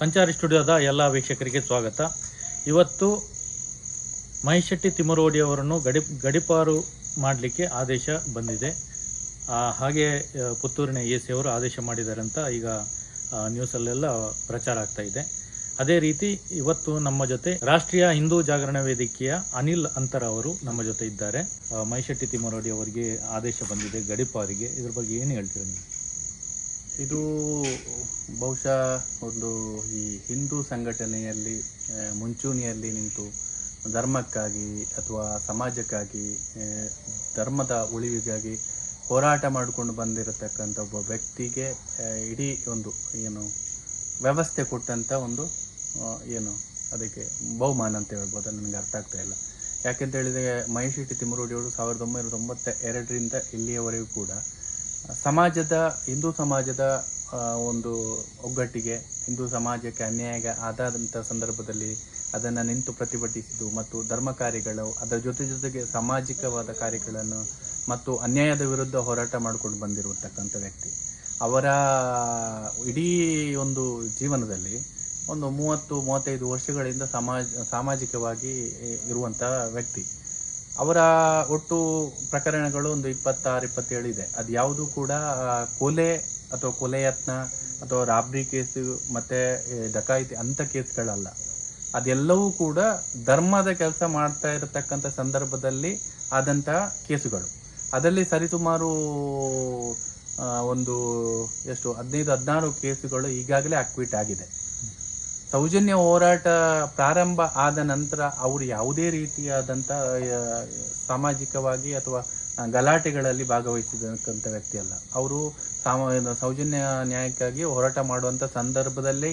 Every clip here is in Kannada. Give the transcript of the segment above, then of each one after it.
ಸಂಚಾರಿ ಸ್ಟುಡಿಯೋದ ಎಲ್ಲ ವೀಕ್ಷಕರಿಗೆ ಸ್ವಾಗತ. ಇವತ್ತು ಮಹಿಶೆಟ್ಟಿ ತಿಮರೋಡಿ ಅವರನ್ನು ಗಡಿ, ಗಡಿಪಾರು ಮಾಡಲಿಕ್ಕೆ ಆದೇಶ ಬಂದಿದೆ. ಹಾಗೆ ಪುತ್ತೂರಿನ ಎ ಸಿ ಅವರು ಆದೇಶ ಮಾಡಿದ್ದಾರೆ ಅಂತ ಈಗ ನ್ಯೂಸಲ್ಲೆಲ್ಲ ಪ್ರಚಾರ ಆಗ್ತಾ ಇದೆ. ಅದೇ ರೀತಿ ಇವತ್ತು ನಮ್ಮ ಜೊತೆ ರಾಷ್ಟ್ರೀಯ ಹಿಂದೂ ಜಾಗರಣ ವೇದಿಕೆಯ ಅನಿಲ್ ಅಂತರ ಅವರು ನಮ್ಮ ಜೊತೆ ಇದ್ದಾರೆ. ಮಹಿಶೆಟ್ಟಿ ತಿಮರೋಡಿ ಅವರಿಗೆ ಆದೇಶ ಬಂದಿದೆ ಗಡಿಪಾರಿಗೆ. ಇದ್ರ ಬಗ್ಗೆ ಏನು ಹೇಳ್ತೀರಾ ನೀವು? ಇದು ಬಹುಶಃ ಒಂದು ಈ ಹಿಂದೂ ಸಂಘಟನೆಯಲ್ಲಿ ಮುಂಚೂಣಿಯಲ್ಲಿ ನಿಂತು ಧರ್ಮಕ್ಕಾಗಿ ಅಥವಾ ಸಮಾಜಕ್ಕಾಗಿ ಧರ್ಮದ ಉಳಿವಿಗಾಗಿ ಹೋರಾಟ ಮಾಡಿಕೊಂಡು ಬಂದಿರತಕ್ಕಂಥ ಒಬ್ಬ ವ್ಯಕ್ತಿಗೆ ಇಡೀ ಒಂದು ಏನು ವ್ಯವಸ್ಥೆ ಕೊಟ್ಟಂಥ ಒಂದು ಏನು ಅದಕ್ಕೆ ಬಹುಮಾನ ಅಂತ ಹೇಳ್ಬೋದು. ನನಗೆ ಅರ್ಥ ಆಗ್ತಾ ಇಲ್ಲ. ಯಾಕೆಂತ ಹೇಳಿದರೆ ಮಹೇಶ್ ಶೆಟ್ಟಿ ತಿಮ್ಮರೋಡಿ ಅವರು ಸಾವಿರದ ಒಂಬೈನೂರ ತೊಂಬತ್ತ ಎರಡರಿಂದ ಇಲ್ಲಿಯವರೆಗೂ ಕೂಡ ಸಮಾಜದ, ಹಿಂದೂ ಸಮಾಜದ ಒಂದು ಒಗ್ಗಟ್ಟಿಗೆ, ಹಿಂದೂ ಸಮಾಜಕ್ಕೆ ಅನ್ಯಾಯ ಆದಂಥ ಸಂದರ್ಭದಲ್ಲಿ ಅದನ್ನು ನಿಂತು ಪ್ರತಿಭಟಿಸಿದ್ದು ಮತ್ತು ಧರ್ಮ ಕಾರ್ಯಗಳು, ಅದರ ಜೊತೆ ಜೊತೆಗೆ ಸಾಮಾಜಿಕವಾದ ಕಾರ್ಯಗಳನ್ನು ಮತ್ತು ಅನ್ಯಾಯದ ವಿರುದ್ಧ ಹೋರಾಟ ಮಾಡಿಕೊಂಡು ಬಂದಿರತಕ್ಕಂಥ ವ್ಯಕ್ತಿ. ಅವರ ಇಡೀ ಒಂದು ಜೀವನದಲ್ಲಿ ಒಂದು ಮೂವತ್ತು, ಮೂವತ್ತೈದು ವರ್ಷಗಳಿಂದ ಸಮಾಜ, ಸಾಮಾಜಿಕವಾಗಿ ಇರುವಂಥ ವ್ಯಕ್ತಿ. ಅವರ ಒಟ್ಟು ಪ್ರಕರಣಗಳು ಒಂದು ಇಪ್ಪತ್ತಾರು, ಇಪ್ಪತ್ತೇಳು ಇದೆ. ಅದು ಯಾವುದು ಕೂಡ ಕೊಲೆ ಅಥವಾ ಕೊಲೆ ಯತ್ನ ಅಥವಾ ರಾಬ್ರಿ ಕೇಸು ಮತ್ತೆ ಡಕಾಯಿತಿ ಅಂಥ ಕೇಸ್ಗಳಲ್ಲ. ಅದೆಲ್ಲವೂ ಕೂಡ ಧರ್ಮದ ಕೆಲಸ ಮಾಡ್ತಾ ಇರತಕ್ಕಂಥ ಸಂದರ್ಭದಲ್ಲಿ ಆದಂತಹ ಕೇಸುಗಳು. ಅದರಲ್ಲಿ ಸರಿಸುಮಾರು ಒಂದು, ಎಷ್ಟು, ಹದಿನೈದು, ಹದಿನಾರು ಕೇಸುಗಳು ಈಗಾಗಲೇ ಅಕ್ವಿಟ್ ಆಗಿದೆ. ಸೌಜನ್ಯ ಹೋರಾಟ ಪ್ರಾರಂಭ ಆದ ನಂತರ ಅವರು ಯಾವುದೇ ರೀತಿಯಾದಂಥ ಸಾಮಾಜಿಕವಾಗಿ ಅಥವಾ ಗಲಾಟೆಗಳಲ್ಲಿ ಭಾಗವಹಿಸಿದಂಥ ವ್ಯಕ್ತಿ ಅಲ್ಲ. ಅವರು ಸಾಮ, ಸೌಜನ್ಯ ನ್ಯಾಯಕ್ಕಾಗಿ ಹೋರಾಟ ಮಾಡುವಂಥ ಸಂದರ್ಭದಲ್ಲಿ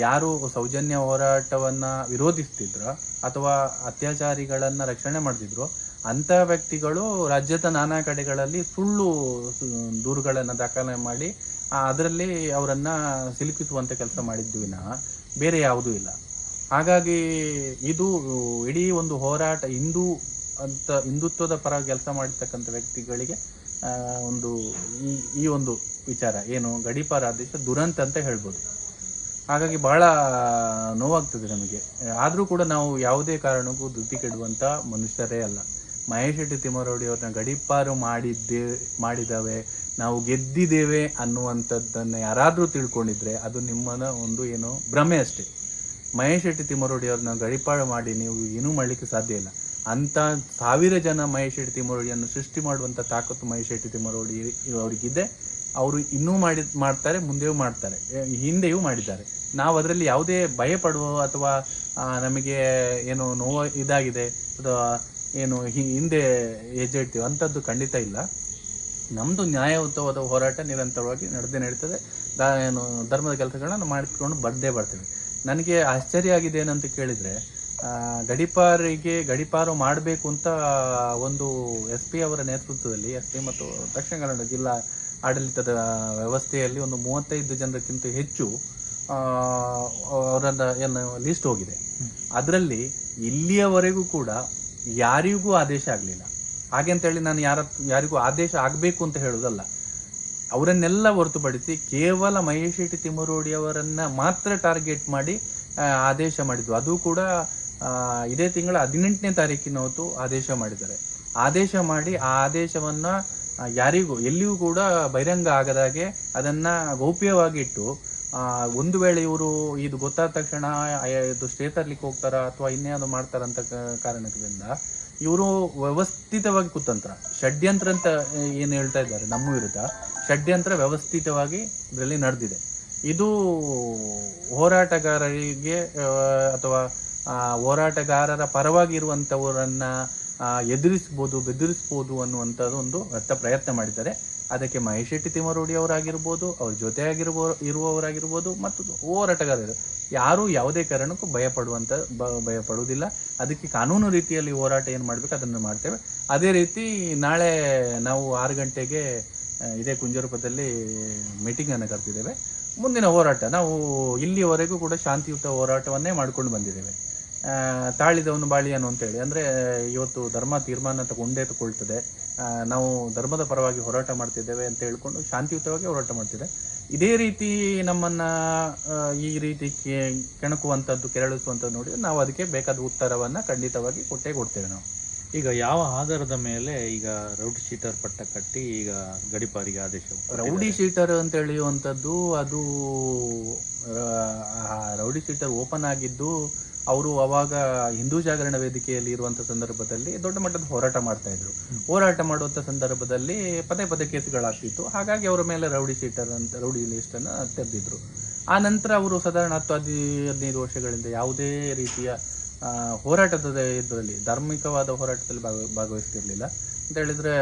ಯಾರು ಸೌಜನ್ಯ ಹೋರಾಟವನ್ನು ವಿರೋಧಿಸ್ತಿದ್ರೋ ಅಥವಾ ಅತ್ಯಾಚಾರಿಗಳನ್ನು ರಕ್ಷಣೆ ಮಾಡ್ತಿದ್ರು ಅಂಥ ವ್ಯಕ್ತಿಗಳು ರಾಜ್ಯದ ನಾನಾ ಕಡೆಗಳಲ್ಲಿ ಸುಳ್ಳು ದೂರುಗಳನ್ನ ದಾಖಲೆ ಮಾಡಿ ಅದರಲ್ಲಿ ಅವರನ್ನು ಸಿಲುಕಿಸುವಂಥ ಕೆಲಸ ಮಾಡಿದ್ವಿ ವಿನಃ ಬೇರೆ ಯಾವುದೂ ಇಲ್ಲ. ಹಾಗಾಗಿ ಇದು ಇಡೀ ಒಂದು ಹೋರಾಟ ಹಿಂದೂ ಅಂತ, ಹಿಂದುತ್ವದ ಪರ ಕೆಲಸ ಮಾಡಿರ್ತಕ್ಕಂಥ ವ್ಯಕ್ತಿಗಳಿಗೆ ಒಂದು ಈ ಈ ಒಂದು ವಿಚಾರ ಏನು ಗಡೀಪಾರ ಆದೇಶ, ದುರಂತ ಅಂತ ಹೇಳ್ಬೋದು. ಹಾಗಾಗಿ ಬಹಳ ನೋವಾಗ್ತದೆ ನಮಗೆ. ಆದರೂ ಕೂಡ ನಾವು ಯಾವುದೇ ಕಾರಣಕ್ಕೂ ಧೃತಿ ಕೆಡುವಂಥ ಮನುಷ್ಯರೇ ಅಲ್ಲ. ಮಹೇಶ್ ಶೆಟ್ಟಿ ತಿಮ್ಮರೌಡಿ ಅವ್ರನ್ನ ಗಡೀಪಾರು ಮಾಡಿದ್ದೇ, ಮಾಡಿದಾವೆ ನಾವು ಗೆದ್ದಿದ್ದೇವೆ ಅನ್ನುವಂಥದ್ದನ್ನು ಯಾರಾದರೂ ತಿಳ್ಕೊಂಡಿದ್ರೆ ಅದು ನಿಮ್ಮನ ಒಂದು ಏನು ಭ್ರಮೆ ಅಷ್ಟೇ. ಮಹೇಶ್ ಶೆಟ್ಟಿ ತಿಮ್ಮರೋಡಿ ಅವ್ರನ್ನ ಗಡಿಪಾಡು ಮಾಡಿ ನೀವು ಏನೂ ಮಾಡಲಿಕ್ಕೆ ಸಾಧ್ಯ ಇಲ್ಲ. ಅಂಥ ಸಾವಿರ ಜನ ಮಹೇಶ್ ಶೆಟ್ಟಿ ತಿಮ್ಮರೋಡಿಯನ್ನು ಸೃಷ್ಟಿ ಮಾಡುವಂಥ ತಾಕತ್ತು ಮಹೇಶ್ ಶೆಟ್ಟಿ ತಿಮ್ಮರೋಡಿ ಅವರಿಗಿದೆ. ಅವರು ಇನ್ನೂ ಮಾಡಿ, ಮಾಡ್ತಾರೆ, ಮುಂದೆಯೂ ಮಾಡ್ತಾರೆ ಹಿಂದೆಯೂ ಮಾಡಿದ್ದಾರೆ. ನಾವು ಅದರಲ್ಲಿ ಯಾವುದೇ ಭಯ ಪಡುವ ಅಥವಾ ನಮಗೆ ಏನು ನೋವು ಇದಾಗಿದೆ ಅಥವಾ ಏನು ಹಿಂದೆ ಹೆಜ್ಜೆ ಇಡ್ತೀವಿ, ಅಂಥದ್ದು ಖಂಡಿತ ಇಲ್ಲ. ನಮ್ಮದು ನ್ಯಾಯಯುತವಾದ ಹೋರಾಟ ನಿರಂತರವಾಗಿ ನಡೆದೇ ನಡೀತದೆ. ದಾ- ಏನು ಧರ್ಮದ ಕೆಲಸಗಳನ್ನ ಮಾಡಿಕೊಂಡು ಬರ್ದೇ ಬರ್ತೀವಿ. ನನಗೆ ಆಶ್ಚರ್ಯ ಆಗಿದೆ ಏನಂತ ಕೇಳಿದರೆ ಗಡಿಪಾರಿಗೆ ಗಡಿಪಾರು ಮಾಡಬೇಕು ಅಂತ ಒಂದು ಎಸ್ ಪಿ ಅವರ ನೇತೃತ್ವದಲ್ಲಿ ಎಸ್ ಪಿ ಮತ್ತು ದಕ್ಷಿಣ ಕನ್ನಡ ಜಿಲ್ಲಾ ಆಡಳಿತದ ವ್ಯವಸ್ಥೆಯಲ್ಲಿ ಒಂದು ಮೂವತ್ತೈದು ಜನರಕ್ಕಿಂತ ಹೆಚ್ಚು ಅವರನ್ನು ಅವರನ್ನ ಏನು ಲೀಸ್ಟ್ ಹೋಗಿದೆ. ಅದರಲ್ಲಿ ಇಲ್ಲಿಯವರೆಗೂ ಕೂಡ ಯಾರಿಗೂ ಆದೇಶ ಆಗಲಿಲ್ಲ. ಹಾಗೆ ಅಂತೇಳಿ ನಾನು ಯಾರ ಯಾರಿಗೂ ಆದೇಶ ಆಗಬೇಕು ಅಂತ ಹೇಳೋದಲ್ಲ, ಅವರನ್ನೆಲ್ಲ ಹೊರತುಪಡಿಸಿ ಕೇವಲ ಮಹೇಶ್ ಶೆಟ್ಟಿ ತಿಮ್ಮರೋಡಿಯವರನ್ನು ಮಾತ್ರ ಟಾರ್ಗೆಟ್ ಮಾಡಿ ಆದೇಶ ಮಾಡಿದ್ದು. ಅದು ಕೂಡ ಇದೇ ತಿಂಗಳ ಹದಿನೆಂಟನೇ ತಾರೀಕಿನ ಹೊತ್ತು ಆದೇಶ ಮಾಡಿದ್ದಾರೆ. ಆದೇಶ ಮಾಡಿ ಆ ಆದೇಶವನ್ನ ಯಾರಿಗೂ, ಎಲ್ಲಿಯೂ ಕೂಡ ಬಹಿರಂಗ ಆಗದಾಗೆ ಅದನ್ನ ಗೌಪ್ಯವಾಗಿಟ್ಟು ಒಂದು ವೇಳೆ ಇವರು ಇದು ಗೊತ್ತಾದ ತಕ್ಷಣ ಇದು ಸ್ಟೇ ತರ್ಲಿಕ್ಕೆ ಹೋಗ್ತಾರ ಅಥವಾ ಇನ್ನೇನು ಮಾಡ್ತಾರಂತ ಕಾರಣದಿಂದ ಇವರು ವ್ಯವಸ್ಥಿತವಾಗಿ ಕುತಂತ್ರ. ಷಡ್ಯಂತ್ರ ಅಂತ ಏನು ಹೇಳ್ತಾ ಇದ್ದಾರೆ? ನಮ್ಮ ವಿರುದ್ಧ. ಷಡ್ಯಂತ್ರ ವ್ಯವಸ್ಥಿತವಾಗಿ ಇದರಲ್ಲಿ ನಡೆದಿದೆ. ಇದು ಹೋರಾಟಗಾರರಿಗೆ ಅಥವಾ ಹೋರಾಟಗಾರರ ಪರವಾಗಿ ಇರುವಂಥವರನ್ನು ಎದುರಿಸ್ಬೋದು, ಬೆದರಿಸ್ಬೋದು ಅನ್ನುವಂಥದ್ದು ಒಂದು ವ್ಯರ್ಥ ಪ್ರಯತ್ನ ಮಾಡಿದ್ದಾರೆ. ಅದಕ್ಕೆ ಮಹೇಶ್ ಶೆಟ್ಟಿ ತಿಮ್ಮರೂಡಿ ಅವರಾಗಿರ್ಬೋದು, ಅವ್ರ ಜೊತೆ ಆಗಿರ್ಬೋ ಇರುವವರಾಗಿರ್ಬೋದು, ಮತ್ತು ಹೋರಾಟಗಾರರು. ಯಾರೂ ಯಾವುದೇ ಕಾರಣಕ್ಕೂ ಭಯಪಡುವಂಥ ಬ- ಭಯ ಪಡುವುದಿಲ್ಲ ಅದಕ್ಕೆ ಕಾನೂನು ರೀತಿಯಲ್ಲಿ ಹೋರಾಟ ಏನು ಮಾಡಬೇಕು ಅದನ್ನು ಮಾಡ್ತೇವೆ. ಅದೇ ರೀತಿ ನಾಳೆ ನಾವು ಆರು ಗಂಟೆಗೆ ಇದೇ ಕುಂಜರೂಪದಲ್ಲಿ ಮೀಟಿಂಗನ್ನು ಕರೆದಿದ್ದೇವೆ. ಮುಂದಿನ ಹೋರಾಟ, ನಾವು ಇಲ್ಲಿವರೆಗೂ ಕೂಡ ಶಾಂತಿಯುತ ಹೋರಾಟವನ್ನೇ ಮಾಡ್ಕೊಂಡು ಬಂದಿದ್ದೇವೆ. ತಾಳಿದವನು ಬಾಳಿಯನು ಅಂತೇಳಿ ಅಂದರೆ ಇವತ್ತು ಧರ್ಮ ತೀರ್ಮಾನ ತಗೊಂಡೇ ತಗೊಳ್ತದೆ. ನಾವು ಧರ್ಮದ ಪರವಾಗಿ ಹೋರಾಟ ಮಾಡ್ತಿದ್ದೇವೆ ಅಂತ ಹೇಳ್ಕೊಂಡು ಶಾಂತಿಯುತವಾಗಿ ಹೋರಾಟ ಮಾಡ್ತಿದೆ. ಇದೇ ರೀತಿ ನಮ್ಮನ್ನು ಈ ರೀತಿ ಕೆ- ಕೆಣಕುವಂಥದ್ದು ಕೆರಳಿಸುವಂಥದ್ದು ನೋಡಿ ನಾವು ಅದಕ್ಕೆ ಬೇಕಾದ ಉತ್ತರವನ್ನು ಖಂಡಿತವಾಗಿ ಕೊಟ್ಟೇ ಕೊಡ್ತೇವೆ ನಾವು. ಈಗ ಯಾವ ಆಧಾರದ ಮೇಲೆ ಈಗ ರೌಡಿ ಶೀಟರ್ ಪಟ್ಟ ಕಟ್ಟಿ ಈಗ ಗಡಿಪಾರಿಗೆ ಆದೇಶ ರೌಡಿ ಶೀಟರ್ ಅಂತ ಹೇಳುವಂಥದ್ದು ಅದು ರೌಡಿ ಶೀಟರ್ ಓಪನ್ ಆಗಿದ್ದು ಅವರು ಅವಾಗ ಹಿಂದೂ ಜಾಗರಣ ವೇದಿಕೆಯಲ್ಲಿ ಇರುವಂತ ಸಂದರ್ಭದಲ್ಲಿ ದೊಡ್ಡ ಮಟ್ಟದ ಹೋರಾಟ ಮಾಡ್ತಾ ಇದ್ರು. ಹೋರಾಟ ಮಾಡುವಂತ ಸಂದರ್ಭದಲ್ಲಿ ಪದೇ ಪದೇ ಕೇಸುಗಳಾಗ್ತಿತ್ತು. ಹಾಗಾಗಿ ಅವರ ಮೇಲೆ ರೌಡಿ ಶೀಟರ್ ಅಂತ, ರೌಡಿ ಲಿಸ್ಟ್ ಅನ್ನ ತೆರೆದಿದ್ರು. ಆ ನಂತರ ಅವರು ಸಾಧಾರಣ ಹತ್ತು ಹದಿ ಹದಿನೈದು ವರ್ಷಗಳಿಂದ ಯಾವುದೇ ರೀತಿಯ ಹೋರಾಟದ ಇದರಲ್ಲಿ, ಧಾರ್ಮಿಕವಾದ ಹೋರಾಟದಲ್ಲಿ ಭಾಗ, ಭಾಗವಹಿಸ್ತಿರ್ಲಿಲ್ಲ. ಅಂತ ಹೇಳಿದ್ರೆ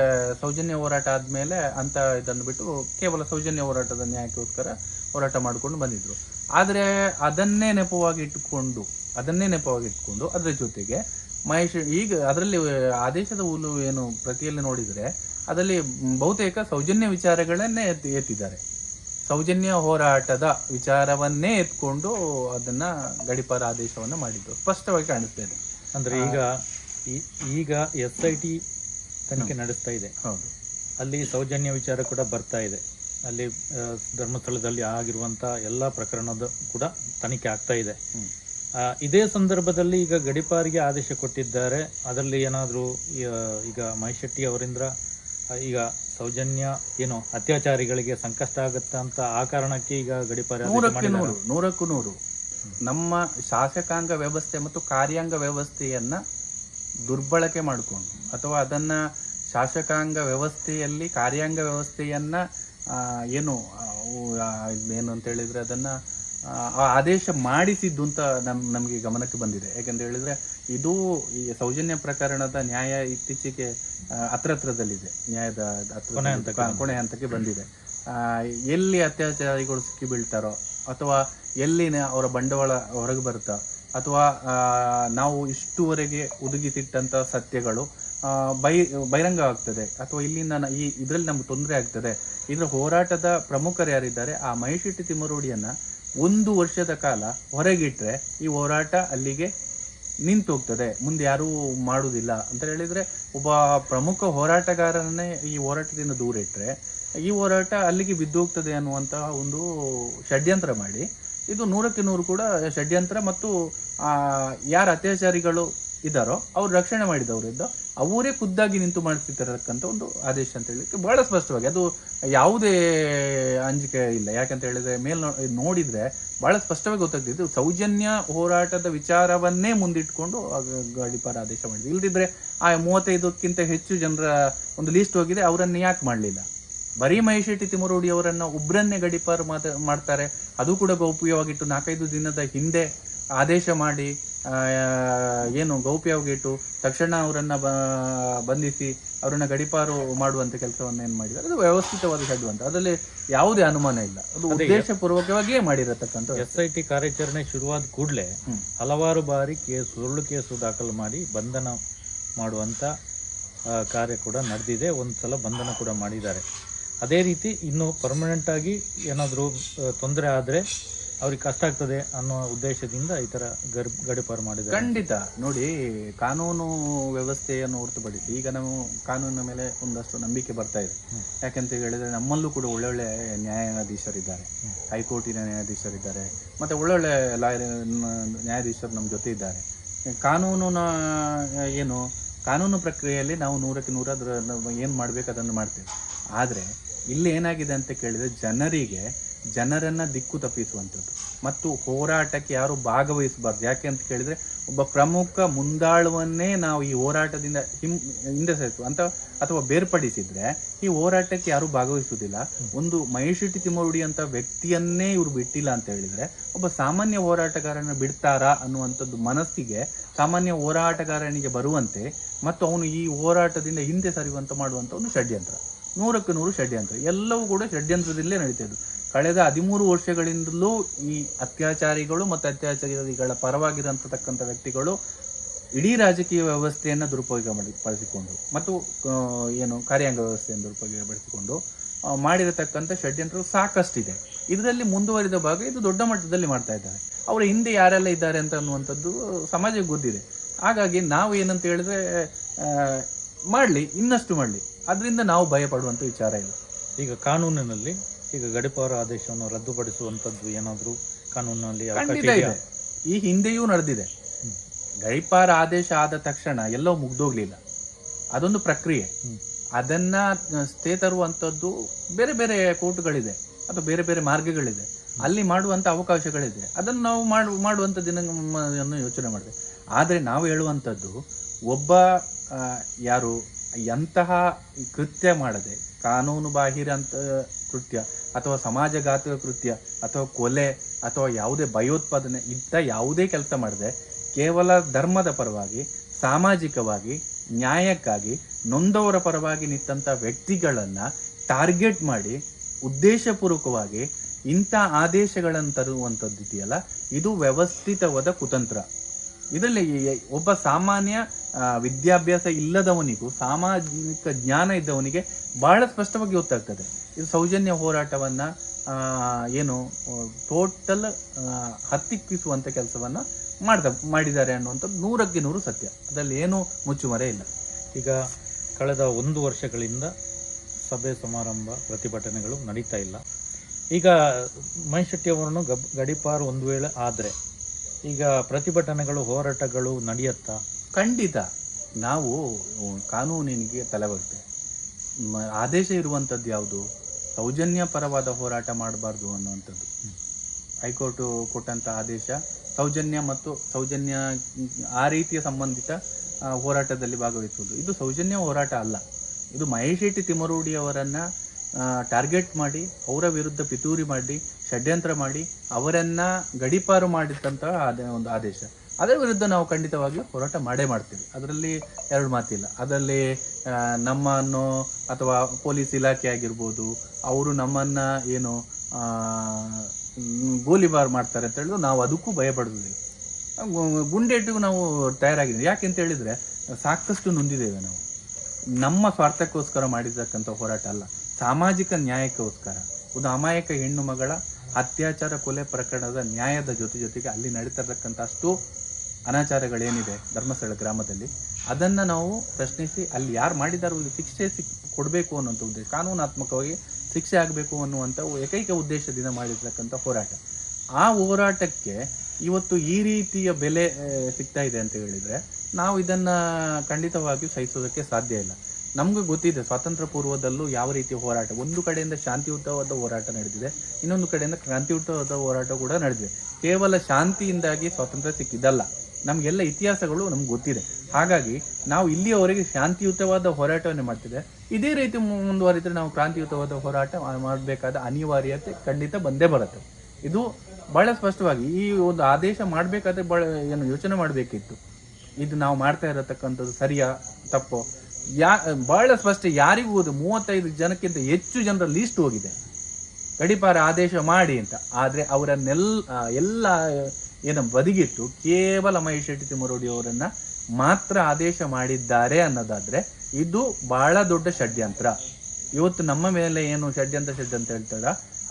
ಸೌಜನ್ಯ ಹೋರಾಟ ಆದ್ಮೇಲೆ ಅಂತ ಇದನ್ನು ಬಿಟ್ಟು ಕೇವಲ ಸೌಜನ್ಯ ಹೋರಾಟದ ನ್ಯಾಯಕ್ಕೋಸ್ಕರ ಹೋರಾಟ ಮಾಡಿಕೊಂಡು ಬಂದಿದ್ರು. ಆದರೆ ಅದನ್ನೇ ನೆಪವಾಗಿ ಇಟ್ಟುಕೊಂಡು ಅದನ್ನೇ ನೆಪವಾಗಿ ಇಟ್ಕೊಂಡು ಅದರ ಜೊತೆಗೆ ಮಹೇಶ್ ಈಗ ಅದರಲ್ಲಿ ಆದೇಶದ ಹುಲು ಏನು ಪ್ರತಿಯಲ್ಲಿ ನೋಡಿದ್ರೆ ಅದರಲ್ಲಿ ಬಹುತೇಕ ಸೌಜನ್ಯ ವಿಚಾರಗಳನ್ನೇ ಎತ್ತಿ ಎತ್ತಿದ್ದಾರೆ. ಸೌಜನ್ಯ ಹೋರಾಟದ ವಿಚಾರವನ್ನೇ ಎತ್ಕೊಂಡು ಅದನ್ನ ಗಡಿಪಾರ ಆದೇಶವನ್ನ ಮಾಡಿದ್ದು. ಸ್ಪಷ್ಟವಾಗಿ ಕಾಣಿಸ್ತಾ ಇದೆ. ಅಂದ್ರೆ ಈಗ ಈ- ಈಗ ಎಸ್ ಐ ಟಿ ತನಿಖೆ ನಡೆಸ್ತಾ ಇದೆ. ಹೌದು. ಅಲ್ಲಿ ಸೌಜನ್ಯ ವಿಚಾರ ಕೂಡ ಬರ್ತಾ ಇದೆ. ಅಲ್ಲಿ ಧರ್ಮಸ್ಥಳದಲ್ಲಿ ಆಗಿರುವಂಥ ಎಲ್ಲ ಪ್ರಕರಣದ ಕೂಡ ತನಿಖೆ ಆಗ್ತಾ ಇದೆ. ಇದೇ ಸಂದರ್ಭದಲ್ಲಿ ಈಗ ಗಡಿಪಾರಿಗೆ ಆದೇಶ ಕೊಟ್ಟಿದ್ದಾರೆ ಅದರಲ್ಲಿ ಏನಾದರೂ ಈಗ ಮಹಿಶೆಟ್ಟಿ ಅವರಿಂದ ಈಗ ಸೌಜನ್ಯ ಏನು ಅತ್ಯಾಚಾರಿಗಳಿಗೆ ಸಂಕಷ್ಟ ಆಗುತ್ತೆ ಅಂತ ಆ ಕಾರಣಕ್ಕೆ ಈಗ ಗಡಿಪಾರಿ ಆದೇಶ ನೂರಕ್ಕೆ. ನೂರು ನೂರಕ್ಕೂ ನೂರು ನಮ್ಮ ಶಾಸಕಾಂಗ ವ್ಯವಸ್ಥೆ ಮತ್ತು ಕಾರ್ಯಾಂಗ ವ್ಯವಸ್ಥೆಯನ್ನ ದುರ್ಬಳಕೆ ಮಾಡಿಕೊಂಡು ಅಥವಾ ಅದನ್ನ ಶಾಸಕಾಂಗ ವ್ಯವಸ್ಥೆಯಲ್ಲಿ ಕಾರ್ಯಾಂಗ ವ್ಯವಸ್ಥೆಯನ್ನ ಏನು ಏನು ಅಂತ ಹೇಳಿದ್ರೆ ಅದನ್ನ ಆ, ಆದೇಶ ಮಾಡಿಸಿದ್ದು ಅಂತ ನಮ್ ನಮಗೆ ಗಮನಕ್ಕೆ ಬಂದಿದೆ. ಯಾಕಂತ ಹೇಳಿದ್ರೆ ಇದು ಈ ಸೌಜನ್ಯ ಪ್ರಕರಣದ ನ್ಯಾಯ ಇತ್ತೀಚೆಗೆ ಹತ್ರತ್ರದಲ್ಲಿದೆ ಹತ್ರದಲ್ಲಿದೆ. ನ್ಯಾಯದ ಹತ್ರ- ಕೊನೆ ಹಂತಕ್ಕೆ ಬಂದಿದೆ. ಆ, ಎಲ್ಲಿ ಅತ್ಯಾಚಾರಿಗಳು ಸಿಕ್ಕಿ ಬೀಳ್ತಾರೋ ಅಥವಾ ಎಲ್ಲಿ ಅವರ ಬಂಡವಾಳ ಹೊರಗೆ ಬರುತ್ತಾ ಅಥವಾ ನಾವು ಇಷ್ಟುವರೆಗೆ ಉದುಗಿಸಿಟ್ಟಂತ ಸತ್ಯಗಳು ಬೈ ಬಹಿರಂಗ ಆಗ್ತದೆ ಅಥವಾ ಇಲ್ಲಿಂದ ನ- ಈ ಇದರಲ್ಲಿ ನಮ್ಗೆ ತೊಂದರೆ ಆಗ್ತದೆ. ಇದ್ರ ಹೋರಾಟದ ಪ್ರಮುಖರು ಯಾರಿದ್ದಾರೆ? ಆ ಮಹಿಷಿಟ್ಟಿ ತಿಮ್ಮರೋಡಿಯನ್ನ ಒಂದು ವರ್ಷದ ಕಾಲ ಹೊರಗಿಟ್ರೆ ಈ ಹೋರಾಟ ಅಲ್ಲಿಗೆ ನಿಂತು ಹೋಗ್ತದೆ ಮುಂದೆ ಯಾರೂ ಮಾಡುವುದಿಲ್ಲ ಅಂತ ಹೇಳಿದ್ರೆ ಒಬ್ಬ ಪ್ರಮುಖ ಹೋರಾಟಗಾರನೇ ಈ ಹೋರಾಟದಿಂದ ದೂರ ಇಟ್ಟರೆ ಈ ಹೋರಾಟ ಅಲ್ಲಿಗೆ ಬಿದ್ದು ಹೋಗ್ತದೆ ಅನ್ನುವಂತಹ ಒಂದು ಷಡ್ಯಂತ್ರ ಮಾಡಿ. ಇದು ನೂರಕ್ಕೆ ನೂರು ಕೂಡ ಷಡ್ಯಂತ್ರ ಮತ್ತು ಯಾರ ಅತ್ಯಾಚಾರಿಗಳು ಇದ್ದಾರೋ ಅವ್ರು ರಕ್ಷಣೆ ಮಾಡಿದವರು ಇದ್ದ, ಅವರೇ ಖುದ್ದಾಗಿ ನಿಂತು ಮಾಡಿಸ್ತಿರತಕ್ಕಂಥ ಒಂದು ಆದೇಶ ಅಂತ ಹೇಳಿಕ್ಕೆ ಬಹಳ ಸ್ಪಷ್ಟವಾಗಿ, ಅದು ಯಾವುದೇ ಅಂಜಿಕೆ ಇಲ್ಲ. ಯಾಕಂತ ಹೇಳಿದ್ರೆ, ಮೇಲ್ ನೋಡಿದ್ರೆ ಬಹಳ ಸ್ಪಷ್ಟವಾಗಿ ಗೊತ್ತಾಗ್ತಿದ್ದು ಸೌಜನ್ಯ ಹೋರಾಟದ ವಿಚಾರವನ್ನೇ ಮುಂದಿಟ್ಕೊಂಡು ಗಾಡಿಪಾರ ಆದೇಶ ಮಾಡಿದ್ರು ಇಲ್ದಿದ್ರೆ ಆ ಮೂವತ್ತೈದಕ್ಕಿಂತ ಹೆಚ್ಚು ಜನರ ಒಂದು ಲಿಸ್ಟ್ ಹೋಗಿದೆ, ಅವರನ್ನು ಯಾಕೆ ಮಾಡಲಿಲ್ಲ? ಬರೀ ಮಹೇಶೆಟ್ಟಿ ತಿಮ್ಮರೂಡಿ ಅವರನ್ನು ಒಬ್ಬರನ್ನೇ ಗಡಿಪಾರು ಮಾತ, ಮಾಡ್ತಾರೆ. ಅದು ಕೂಡ ಗೌಪ್ಯವಾಗಿಟ್ಟು ನಾಲ್ಕೈದು ದಿನದ ಹಿಂದೆ ಆದೇಶ ಮಾಡಿ ಏನು ಗೌಪ್ಯವಾಗಿಟ್ಟು ತಕ್ಷಣ ಅವರನ್ನ ಬಂಧಿಸಿ ಅವರನ್ನು ಗಡಿಪಾರು ಮಾಡುವಂತ ಕೆಲಸವನ್ನ ಏನ್ ಮಾಡಿದ್ದಾರೆ? ಅದು ವ್ಯವಸ್ಥಿತವಾದ ಅಂತ. ಅದರಲ್ಲಿ ಯಾವುದೇ ಅನುಮಾನ ಇಲ್ಲ. ಅದು ಉದ್ದೇಶಪೂರ್ವಕವಾಗಿಯೇ ಮಾಡಿರತಕ್ಕಂಥ ಎಸ್ ಐ ಟಿ ಕಾರ್ಯಾಚರಣೆ ಶುರುವಾದ ಕೂಡಲೇ ಹಲವಾರು ಬಾರಿ ಕೇಸ್ ಸುಳ್ಳು ಕೇಸು ದಾಖಲು ಮಾಡಿ ಬಂಧನ ಮಾಡುವಂಥ ಕಾರ್ಯ ಕೂಡ ನಡೆದಿದೆ. ಒಂದು ಸಲ ಬಂಧನ ಕೂಡ ಮಾಡಿದ್ದಾರೆ. ಅದೇ ರೀತಿ ಇನ್ನು ಪರ್ಮನೆಂಟ್ ಆಗಿ ಏನಾದರೂ ತೊಂದರೆ ಆದರೆ ಅವ್ರಿಗೆ ಕಷ್ಟ ಆಗ್ತದೆ ಅನ್ನೋ ಉದ್ದೇಶದಿಂದ ಈ ತರ ಗಡಿಪಾರು ಮಾಡಿದ್ದಾರೆ. ಖಂಡಿತ. ನೋಡಿ ಕಾನೂನು ವ್ಯವಸ್ಥೆಯನ್ನು ಹೊರತುಪಡಿಸಿ ಈಗ ನಾವು ಕಾನೂನಿನ ಮೇಲೆ ಒಂದಷ್ಟು ನಂಬಿಕೆ ಬರ್ತಾ ಇದೆ. ಯಾಕಂತ ಹೇಳಿದ್ರೆ ನಮ್ಮಲ್ಲೂ ಕೂಡ ಒಳ್ಳೊಳ್ಳೆ ನ್ಯಾಯಾಧೀಶರಿದ್ದಾರೆ. ಹೈಕೋರ್ಟಿನ ನ್ಯಾಯಾಧೀಶರಿದ್ದಾರೆ. ಮತ್ತೆ ಒಳ್ಳೊಳ್ಳೆ ಲಾಯರ್ ನ್ಯಾಯಾಧೀಶರು ನಮ್ಮ ಜೊತೆ ಇದ್ದಾರೆ. ಕಾನೂನಿನ ಏನು ಕಾನೂನು ಪ್ರಕ್ರಿಯೆಯಲ್ಲಿ ನಾವು ನೂರಕ್ಕೆ ನೂರ ಅದರ ಏನು ಮಾಡಬೇಕು ಅದನ್ನು ಮಾಡ್ತೇವೆ. ಆದರೆ ಇಲ್ಲಿ ಏನಾಗಿದೆ ಅಂತ ಕೇಳಿದ್ರೆ ಜನರಿಗೆ ಜನರನ್ನ ದಿಕ್ಕು ತಪ್ಪಿಸುವಂಥದ್ದು. ಮತ್ತು ಹೋರಾಟಕ್ಕೆ ಯಾರು ಭಾಗವಹಿಸಬಾರ್ದು. ಯಾಕೆ ಅಂತ ಕೇಳಿದ್ರೆ, ಒಬ್ಬ ಪ್ರಮುಖ ಮುಂದಾಳುವನ್ನೇ ನಾವು ಈ ಹೋರಾಟದಿಂದ ಹಿಂ, ಹಿಂದೆ ಸರಿಸು, ಅಂತ ಅಥವಾ ಬೇರ್ಪಡಿಸಿದ್ರೆ, ಈ ಹೋರಾಟಕ್ಕೆ ಯಾರು ಭಾಗವಹಿಸುವುದಿಲ್ಲ. ಒಂದು ಮಹೇಶೆಟ್ಟಿ ತಿಮ್ಮರುಡಿ ಅಂತ ವ್ಯಕ್ತಿಯನ್ನೇ ಇವ್ರು ಬಿಟ್ಟಿಲ್ಲ ಅಂತ ಹೇಳಿದ್ರೆ, ಒಬ್ಬ ಸಾಮಾನ್ಯ ಹೋರಾಟಗಾರನ ಬಿಡ್ತಾರಾ ಅನ್ನುವಂಥದ್ದು ಮನಸ್ಸಿಗೆ ಸಾಮಾನ್ಯ ಹೋರಾಟಗಾರನಿಗೆ ಬರುವಂತೆ, ಮತ್ತು ಅವನು ಈ ಹೋರಾಟದಿಂದ ಹಿಂದೆ ಸರಿಯುವಂತ ಮಾಡುವಂತ ಒಂದು ಷಡ್ಯಂತ್ರ. ನೂರಕ್ಕೆ ನೂರು ಷಡ್ಯಂತ್ರ. ಎಲ್ಲವೂ ಕೂಡ ಷಡ್ಯಂತ್ರದಲ್ಲೇ ನಡೀತಿದ್ದು ಕಳೆದ ಹದಿಮೂರು ವರ್ಷಗಳಿಂದಲೂ ಈ ಅತ್ಯಾಚಾರಿಗಳು ಮತ್ತು ಅತ್ಯಾಚಾರಿಗಳ ಪರವಾಗಿರತಕ್ಕಂಥ ವ್ಯಕ್ತಿಗಳು ಇಡೀ ರಾಜಕೀಯ ವ್ಯವಸ್ಥೆಯನ್ನು ದುರುಪಯೋಗ ಮಾಡಿ, ಪಡಿಸಿಕೊಂಡು ಮತ್ತು ಏನು ಕಾರ್ಯಾಂಗ ವ್ಯವಸ್ಥೆಯನ್ನು ದುರುಪಯೋಗ ಪಡಿಸಿಕೊಂಡು ಮಾಡಿರತಕ್ಕಂಥ ಷಡ್ಯಂತ್ರಗಳು ಸಾಕಷ್ಟಿದೆ. ಇದರಲ್ಲಿ ಮುಂದುವರಿದ ಭಾಗ ಇದು ದೊಡ್ಡ ಮಟ್ಟದಲ್ಲಿ ಮಾಡ್ತಾ ಇದ್ದಾರೆ. ಅವರ ಹಿಂದೆ ಯಾರೆಲ್ಲ ಇದ್ದಾರೆ ಅಂತ ಅನ್ನುವಂಥದ್ದು ಸಮಾಜಕ್ಕೆ ಗೊತ್ತಿದೆ. ಹಾಗಾಗಿ ನಾವು ಏನಂತ ಹೇಳಿದ್ರೆ ಮಾಡ್ಲಿ, ಇನ್ನಷ್ಟು ಮಾಡಲಿ. ಅದರಿಂದ ನಾವು ಭಯಪಡುವಂಥ ವಿಚಾರ ಇಲ್ಲ. ಈಗ ಕಾನೂನಿನಲ್ಲಿ ಈಗ ಗಡಿಪಾರ ಆದೇಶವನ್ನು ರದ್ದುಪಡಿಸುವಂತದ್ದು ಏನಾದರೂ ಕಾನೂನಲ್ಲಿ ಅವಕಾಶ ಖಂಡಿತ ಇದೆಯಾ? ಇದೆ. ಈ ಹಿಂದೆಯೂ ನಡೆದಿದೆ. ಗಡಿಪಾರ ಆದೇಶ ಆದ ತಕ್ಷಣ ಎಲ್ಲೋ ಮುಗ್ದೋಗ್ಲಿಲ್ಲ. ಅದೊಂದು ಪ್ರಕ್ರಿಯೆ. ಹ್ಮ್. ಅದನ್ನ ಸ್ಟೇ ತರುವಂತದ್ದು ಬೇರೆ ಬೇರೆ ಕೋರ್ಟ್ಗಳಿದೆ. ಅಥವಾ ಬೇರೆ ಬೇರೆ ಮಾರ್ಗಗಳಿದೆ. ಅಲ್ಲಿ ಮಾಡುವಂತ ಅವಕಾಶಗಳಿದೆ. ಅದನ್ನು ನಾವು ಮಾಡು ಮಾಡುವಂತ ದಿನವನ್ನು ಯೋಚನೆ ಮಾಡಿದೆ. ಆದರೆ ನಾವು ಹೇಳುವಂಥದ್ದು ಒಬ್ಬ ಆ, ಯಾರು ಎಂತಹ ಕೃತ್ಯ ಮಾಡದೆ ಕಾನೂನು ಬಾಹಿರ ಅಂತ ಕೃತ್ಯ ಅಥವಾ ಸಮಾಜಘಾತಕ ಕೃತ್ಯ, ಅಥವಾ ಕೊಲೆ, ಅಥವಾ ಯಾವುದೇ ಭಯೋತ್ಪಾದನೆ, ಇಂಥ ಯಾವುದೇ ಕೆಲಸ ಮಾಡದೆ ಕೇವಲ ಧರ್ಮದ ಪರವಾಗಿ, ಸಾಮಾಜಿಕವಾಗಿ, ನ್ಯಾಯಕ್ಕಾಗಿ, ನೊಂದವರ ಪರವಾಗಿ ನಿಂತಹ ವ್ಯಕ್ತಿಗಳನ್ನ ಟಾರ್ಗೆಟ್ ಮಾಡಿ, ಉದ್ದೇಶಪೂರ್ವಕವಾಗಿ ಇಂಥ ಆದೇಶಗಳನ್ನು ತರುವಂಥದ್ದು ಇದೆಯಲ್ಲ? ಇದು ವ್ಯವಸ್ಥಿತವಾದ ಕುತಂತ್ರ. ಇದರಲ್ಲಿ ಒಬ್ಬ ಸಾಮಾನ್ಯ ವಿದ್ಯಾಭ್ಯಾಸ ಇಲ್ಲದವನಿಗೂ, ಸಾಮಾಜಿಕ ಜ್ಞಾನ ಇದ್ದವನಿಗೆ ಬಹಳ ಸ್ಪಷ್ಟವಾಗಿ ಗೊತ್ತಾಗ್ತದೆ. ಇದು ಸೌಜನ್ಯ ಹೋರಾಟವನ್ನ ಏನು ಟೋಟಲ್ ಹತ್ತಿಕ್ಕಿಸುವಂಥ ಕೆಲಸವನ್ನ ಮಾಡ್ದ, ಮಾಡಿದ್ದಾರೆ ಅನ್ನುವಂಥದ್ದು ನೂರಕ್ಕೆ ನೂರು ಸತ್ಯ. ಅದರಲ್ಲಿ ಏನು ಮುಚ್ಚುಮರೆ ಇಲ್ಲ. ಈಗ ಕಳೆದ ಒಂದು ವರ್ಷಗಳಿಂದ ಸಭೆ ಸಮಾರಂಭ ಪ್ರತಿಭಟನೆಗಳು ನಡೀತಾ ಇಲ್ಲ. ಈಗ ಅವರನ್ನು ಗಬ್, ಗಡಿಪಾರು ಒಂದು ವೇಳೆ ಆದರೆ, ಈಗ ಪ್ರತಿಭಟನೆಗಳು, ಹೋರಾಟಗಳು ನಡೆಯುತ್ತಾ? ಖಂಡಿತ. ನಾವು ಕಾನೂನಿನಿಗೆ ತಲೆ ಆದೇಶ ಇರುವಂಥದ್ದು ಯಾವುದು? ಸೌಜನ್ಯ ಪರವಾದ ಹೋರಾಟ ಮಾಡಬಾರ್ದು ಅನ್ನುವಂಥದ್ದು. ಹೈಕೋರ್ಟು ಕೊಟ್ಟಂಥ ಆದೇಶ ಸೌಜನ್ಯ ಮತ್ತು ಸೌಜನ್ಯ, ಆ ರೀತಿಯ ಸಂಬಂಧಿತ ಹೋರಾಟದಲ್ಲಿ ಭಾಗವಹಿಸುವುದು. ಇದು ಸೌಜನ್ಯ ಹೋರಾಟ ಅಲ್ಲ. ಇದು ಮಹೇಶ್ ಶೆಟ್ಟಿ ತಿಮರೋಡಿ ಅವರನ್ನ ಟಾರ್ಗೆಟ್ ಮಾಡಿ, ಅವರ ವಿರುದ್ಧ ಪಿತೂರಿ ಮಾಡಿ, ಷಡ್ಯಂತ್ರ ಮಾಡಿ, ಅವರನ್ನು ಗಡಿಪಾರು ಮಾಡಿದಂತಹ ಆದ, ಒಂದು ಆದೇಶ. ಅದರ ವಿರುದ್ಧ ನಾವು ಖಂಡಿತವಾಗಿಯೂ ಹೋರಾಟ ಮಾಡೇ ಮಾಡ್ತೀವಿ. ಅದರಲ್ಲಿ ಎರಡು ಮಾತಿಲ್ಲ. ಅದರಲ್ಲಿ ನಮ್ಮನ್ನು ಅಥವಾ ಪೊಲೀಸ್ ಇಲಾಖೆ ಆಗಿರ್ಬೋದು, ಅವರು ನಮ್ಮನ್ನ ಏನು ಗೋಲಿಬಾರ್ ಮಾಡ್ತಾರೆ ಅಂತ ಹೇಳಿದ್ರು, ನಾವು ಅದಕ್ಕೂ ಭಯಪಡೋದಿಲ್ಲ ಗುಂಡೇಟಿಗೂ ನಾವು ತಯಾರಾಗಿದ್ದೀವಿ. ಯಾಕೆ ಅಂತ ಹೇಳಿದರೆ, ಸಾಕಷ್ಟು ನೊಂದಿದ್ದೇವೆ ನಾವು. ನಮ್ಮ ಸ್ವಾರ್ಥಕ್ಕೋಸ್ಕರ ಮಾಡಿರ್ತಕ್ಕಂಥ ಹೋರಾಟ ಅಲ್ಲ. ಸಾಮಾಜಿಕ ನ್ಯಾಯಕ್ಕೋಸ್ಕರ. ಒಂದು ಅಮಾಯಕ ಹೆಣ್ಣು ಮಗಳ ಅತ್ಯಾಚಾರ ಕೊಲೆ ಪ್ರಕರಣದ ನ್ಯಾಯದ ಜೊತೆ ಜೊತೆಗೆ ಅಲ್ಲಿ ನಡೀತಿರ್ತಕ್ಕಂಥ ಅಷ್ಟು ಅನಾಚಾರಗಳೇನಿದೆ ಧರ್ಮಸ್ಥಳ ಗ್ರಾಮದಲ್ಲಿ, ಅದನ್ನು ನಾವು ಪ್ರಶ್ನಿಸಿ ಅಲ್ಲಿ ಯಾರು ಮಾಡಿದಾರೋ ಶಿಕ್ಷೆ ಸಿಕ್, ಕೊಡಬೇಕು ಅನ್ನುವಂಥ ಉದ್ದೇಶ, ಕಾನೂನಾತ್ಮಕವಾಗಿ ಶಿಕ್ಷೆ ಆಗಬೇಕು ಅನ್ನುವಂಥ ಏಕೈಕ ಉದ್ದೇಶದಿಂದ ಮಾಡಿರ್ತಕ್ಕಂಥ ಹೋರಾಟ. ಆ ಹೋರಾಟಕ್ಕೆ ಇವತ್ತು ಈ ರೀತಿಯ ಬೆಲೆ ಸಿಗ್ತಾ ಇದೆ ಅಂತ ಹೇಳಿದರೆ ನಾವು ಇದನ್ನು ಖಂಡಿತವಾಗಿಯೂ ಸಹಿಸೋದಕ್ಕೆ ಸಾಧ್ಯ ಇಲ್ಲ. ನಮಗೂ ಗೊತ್ತಿದೆ ಸ್ವಾತಂತ್ರ್ಯ ಪೂರ್ವದಲ್ಲೂ ಯಾವ ರೀತಿಯ ಹೋರಾಟ, ಒಂದು ಕಡೆಯಿಂದ ಶಾಂತಿಯುತವಾದ ಹೋರಾಟ ನಡೆದಿದೆ, ಇನ್ನೊಂದು ಕಡೆಯಿಂದ ಕ್ರಾಂತಿಯುತವಾದ ಹೋರಾಟ ಕೂಡ ನಡೆದಿದೆ. ಕೇವಲ ಶಾಂತಿಯಿಂದಾಗಿ ಸ್ವಾತಂತ್ರ್ಯ ಸಿಕ್ಕಿದ್ದಲ್ಲ. ನಮಗೆಲ್ಲ ಇತಿಹಾಸಗಳು ನಮ್ಗೆ ಗೊತ್ತಿದೆ. ಹಾಗಾಗಿ ನಾವು ಇಲ್ಲಿಯವರೆಗೆ ಶಾಂತಿಯುತವಾದ ಹೋರಾಟವನ್ನು ಮಾಡ್ತಿದೆ. ಇದೇ ರೀತಿ ಮುಂದುವರಿದರೆ ನಾವು ಕ್ರಾಂತಿಯುತವಾದ ಹೋರಾಟ ಮಾಡಬೇಕಾದ ಅನಿವಾರ್ಯತೆ ಖಂಡಿತ ಬಂದೇ ಬರುತ್ತೆ. ಇದು ಬಹಳ ಸ್ಪಷ್ಟವಾಗಿ ಈ ಒಂದು ಆದೇಶ ಮಾಡಬೇಕಾದ್ರೆ ಬಹಳ ಏನು ಯೋಚನೆ ಮಾಡಬೇಕಿತ್ತು. ಇದು ನಾವು ಮಾಡ್ತಾ ಇರತಕ್ಕಂಥದ್ದು ಸರಿಯಾ, ತಪ್ಪು? ಯಾ, ಬಹಳ ಸ್ಪಷ್ಟ, ಯಾರಿಗೂ ಹೋದ ಮೂವತ್ತೈದು ಜನಕ್ಕಿಂತ ಹೆಚ್ಚು ಜನರ ಲೀಸ್ಟ್ ಹೋಗಿದೆ. ಗಡಿಪಾರ ಆದೇಶ ಮಾಡಿ ಅಂತ. ಆದರೆ ಅವರನ್ನೆಲ್ಲ ಎಲ್ಲ ಏನು ಬದಿಗಿಟ್ಟು ಕೇವಲ ಮಹೇಶ್ ಶೆಟ್ಟಿ ತಿಮ್ಮರೋಡಿ ಅವರನ್ನ ಮಾತ್ರ ಆದೇಶ ಮಾಡಿದ್ದಾರೆ ಅನ್ನೋದಾದ್ರೆ ಇದು ಬಹಳ ದೊಡ್ಡ ಷಡ್ಯಂತ್ರ. ಇವತ್ತು ನಮ್ಮ ಮೇಲೆ ಏನು ಷಡ್ಯಂತ್ರ ಷಡ್ಯಂತ್ರ ಹೇಳ್ತಾರ?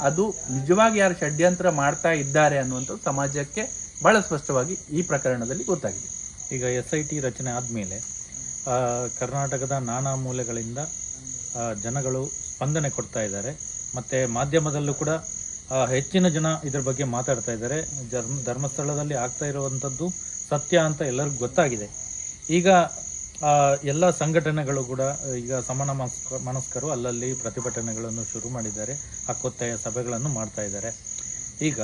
ಅದು ನಿಜವಾಗಿ ಯಾರು ಷಡ್ಯಂತ್ರ ಮಾಡ್ತಾ ಇದ್ದಾರೆ ಅನ್ನುವಂಥದ್ದು ಸಮಾಜಕ್ಕೆ ಬಹಳ ಸ್ಪಷ್ಟವಾಗಿ ಈ ಪ್ರಕರಣದಲ್ಲಿ ಗೊತ್ತಾಗಿದೆ. ಈಗ ಎಸ್ ಐ ಟಿ ರಚನೆ ಆದಮೇಲೆ ಕರ್ನಾಟಕದ ನಾನಾ ಮೂಲೆಗಳಿಂದ ಜನಗಳು ಸ್ಪಂದನೆ ಕೊಡ್ತಾ ಇದ್ದಾರೆ. ಮತ್ತು ಮಾಧ್ಯಮದಲ್ಲೂ ಕೂಡ ಹೆಚ್ಚಿನ ಜನ ಇದ್ರ ಬಗ್ಗೆ ಮಾತಾಡ್ತಾ ಇದ್ದಾರೆ. ಧರ್ಮ, ಧರ್ಮಸ್ಥಳದಲ್ಲಿ ಆಗ್ತಾ ಇರುವಂಥದ್ದು ಸತ್ಯ ಅಂತ ಎಲ್ಲರಿಗೂ ಗೊತ್ತಾಗಿದೆ. ಈಗ ಎಲ್ಲ ಸಂಘಟನೆಗಳು ಕೂಡ, ಈಗ ಸಮಾನ ಮನಸ್ಕ, ಮನಸ್ಕರು ಅಲ್ಲಲ್ಲಿ ಪ್ರತಿಭಟನೆಗಳನ್ನು ಶುರು ಮಾಡಿದ್ದಾರೆ. ಹಕ್ಕೊತ್ತಾಯ ಸಭೆಗಳನ್ನು ಮಾಡ್ತಾ ಇದ್ದಾರೆ. ಈಗ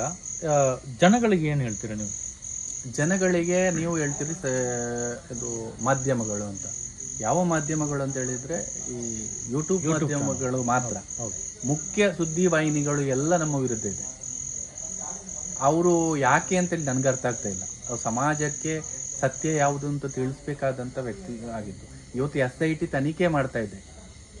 ಜನಗಳಿಗೆ ಏನು ಹೇಳ್ತೀರಾ ನೀವು? ಜನಗಳಿಗೆ ನೀವು ಹೇಳ್ತೀರಿ ಇದು ಮಾಧ್ಯಮಗಳು ಅಂತ. ಯಾವ ಮಾಧ್ಯಮಗಳು ಅಂತ ಹೇಳಿದ್ರೆ ಈ ಯೂಟ್ಯೂಬ್ ಮಾಧ್ಯಮಗಳು ಮಾತ್ರ. ಮುಖ್ಯ ಸುದ್ದಿ ವಾಹಿನಿಗಳು ಎಲ್ಲ ನಮ್ಮ ವಿರುದ್ಧ ಇದೆ. ಅವರು ಯಾಕೆ ಅಂತೇಳಿ ನನ್ಗೆ ಅರ್ಥ ಆಗ್ತಾ ಇಲ್ಲ. ಅವ್ರು ಸಮಾಜಕ್ಕೆ ಸತ್ಯ ಯಾವುದು ಅಂತ ತಿಳಿಸ್ಬೇಕಾದಂಥ ವ್ಯಕ್ತಿ ಆಗಿತ್ತು ಇವತ್ತು ಎಸ್ ಐ ಟಿ ತನಿಖೆ ಮಾಡ್ತಾ ಇದೆ.